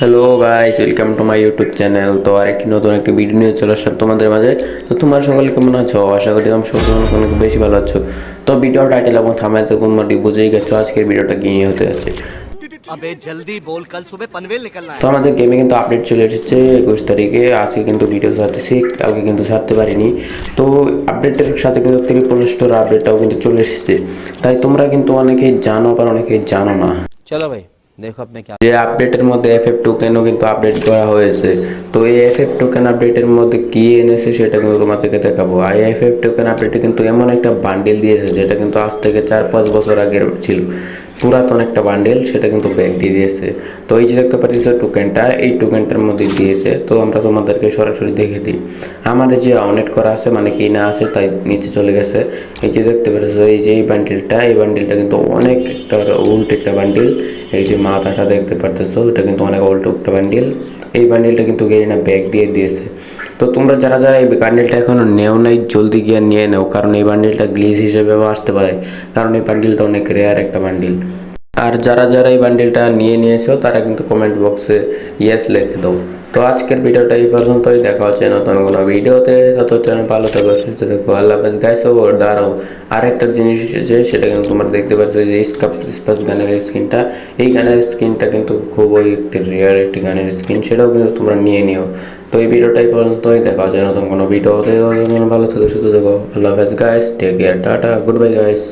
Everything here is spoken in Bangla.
Hello guys welcome to my YouTube channel তো আরেকটি নতুন একটি ভিডিও নিয়ে চলে আসার তোমাদের মাঝে। তো তোমার সকলে কেমন আছো? আশা করি তোমার সকলে কোনো বেশি ভালো আছো। তো ভিডিও টাইটেল এবং থামায় তো কোন মোটি বুঝেই গেছো আজকের ভিডিওটা কি হতে যাচ্ছে? তো আমাদের গেমে কিন্তু আপডেট চলে এসেছে একুশ তারিখে। আজকে কিন্তু ভিডিও ছাড়তেছি কালকে কিন্তু ছাড়তে পারিনি। তো আপডেটের সাথে কিন্তু ত্রিপুল স্টোর আপডেটটাও কিন্তু চলে এসেছে। তাই তোমরা কিন্তু অনেকেই জানো আবার অনেকেই জানো না। চলো ভাই। দেখো আপনাকে যে আপডেটের মধ্যে এফ এফ টোকেনও কিন্তু আপডেট করা হয়েছে? তো এই এফ এফ টোকেন আপডেটের মধ্যে কি এনেছে সেটা কিন্তু তোমাদেরকে দেখাবো। আই এফ এফ টোকেন আপডেটে কিন্তু এমন একটা বান্ডিল দিয়েছে, যেটা কিন্তু আজ থেকে চার পাঁচ বছর আগের ছিল। পুরাতন একটা বান্ডেল সেটা কিন্তু ব্যাগ দিয়ে দিয়েছে। তো এই যে দেখতে পাচ্ছিস টোকেনটা এই টোকেনটার মধ্যে দিয়েছে। তো আমরা তোমাদেরকে সরাসরি দেখে দিই। আমার যে অনেট করা আছে মানে কি না আছে, তাই নিচে চলে গেছে। এই যে দেখতে পাচ্ছ এই যে এই বান্ডেলটা এই বান্ডেলটা কিন্তু অনেক একটা উল্ট একটা বান্ডেল এই যে মাথাটা দেখতে পারতেছো, এটা কিন্তু অনেক উল্টো একটা বান্ডেল এই বান্ডেলটা কিন্তু গেরিনা ব্যাগ দিয়ে দিয়েছে। তো তোমরা যারা যারা এই বান্ডেলটা এখনও নেও নাই, জলদি গিয়ে নিয়ে নাও, কারণ এই বান্ডেলটা গ্লিচ হিসেবেও আসতে পারে, কারণ এই বান্ডেলটা অনেক রেয়ার একটা বান্ডেল আর যারা যারা এই বান্ডিলটা নিয়ে নিয়েছো, তারা কিন্তু কমেন্ট বক্সে ইয়েস লিখে দাও। তো আজকের ভিডিওটা এই পর্যন্তই, দেখা হচ্ছে নতুন কোনো ভিডিওতে। তত চ্যানেল ভালো থাকো, সুস্থ থাকো, আল্লাহ হাফেজ। গাইস ও দাঁড়াও, আরেকটা জিনিস এসেছে সেটা কিন্তু তোমরা দেখতে পাচ্ছ যে স্কাপ স্পাস গানের স্ক্রিনটা এই গানের স্ক্রিনটা কিন্তু খুবই একটি রেয়ার একটি গানের স্ক্রিন সেটাও কিন্তু তোমরা নিয়ে নিও। তো এই ভিডিওটা এই পর্যন্তই, দেখা হচ্ছে নতুন কোনো ভিডিওতে। ভালো থাকো, সুস্থ থাকো, আল্লাহ হাফেজ। Guys take care tata good bye guys